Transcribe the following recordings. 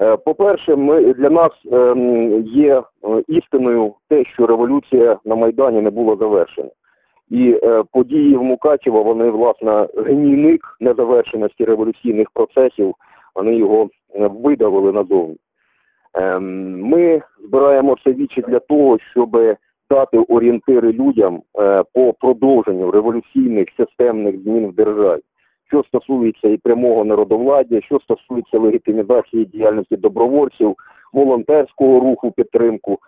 Е, По-перше, ми для нас ем, є е, істиною те, що революція на Майдані не була завершена. І е, події в Мукачево, вони, власне, гнійник незавершеності революційних процесів, вони його видавили назовні. Ем, Ми збираємо все вічі для того, щоб дати орієнтири людям по продовженню революційних системних змін в державі, що стосується і прямого народовладдя, що стосується легітимізації діяльності добровольців, волонтерського руху підтримку,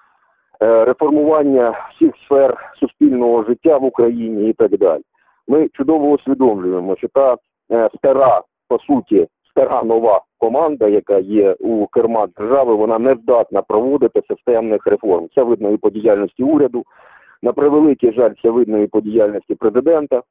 е, реформування всіх сфер суспільного життя в Україні і так далі. Ми чудово усвідомлюємо, що та е, стара, по суті, стара нова команда, яка є у кермах держави, вона не здатна проводити системних реформ. Це видно і по діяльності уряду. На превеликий жаль, це видно і по діяльності президента,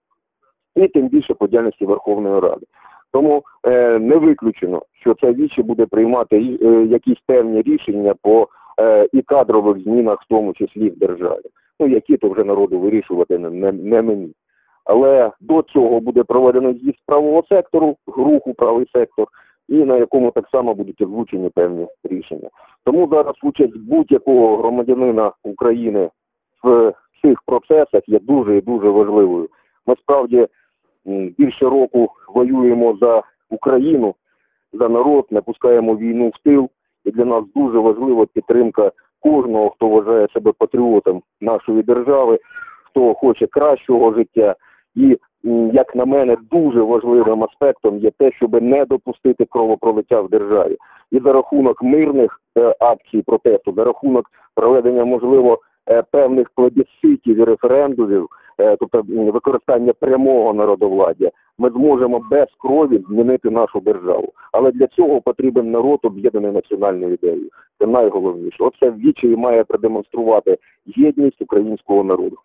і тим більше по діяльності Верховної Ради. Тому е, не виключено, що ця вічі буде приймати е, якісь певні рішення по е, і кадрових змінах, в тому числі в державі. Ну, які то вже народу вирішувати не, не, мені. Але до цього буде проведено з'їзд правого сектору, руху правий сектор, і на якому так само будуть озвучені певні рішення. Тому зараз участь будь-якого громадянина України в цих процесах є дуже і дуже важливою. Ми справді м, більше року воюємо за Україну, за народ, не пускаємо війну в тил. І для нас дуже важлива підтримка кожного, хто вважає себе патріотом нашої держави, хто хоче кращого життя. І, як на мене, дуже важливим аспектом є те, щоб не допустити кровопролиття в державі. І за рахунок мирних е, акцій протесту, за рахунок проведення, можливо, е, певних плебісцитів і референдумів, тобто використання прямого народовладдя, ми зможемо без крові змінити нашу державу. Але для цього потрібен народ, об'єднаний національною ідеєю. Це найголовніше. Оце вічі має продемонструвати єдність українського народу.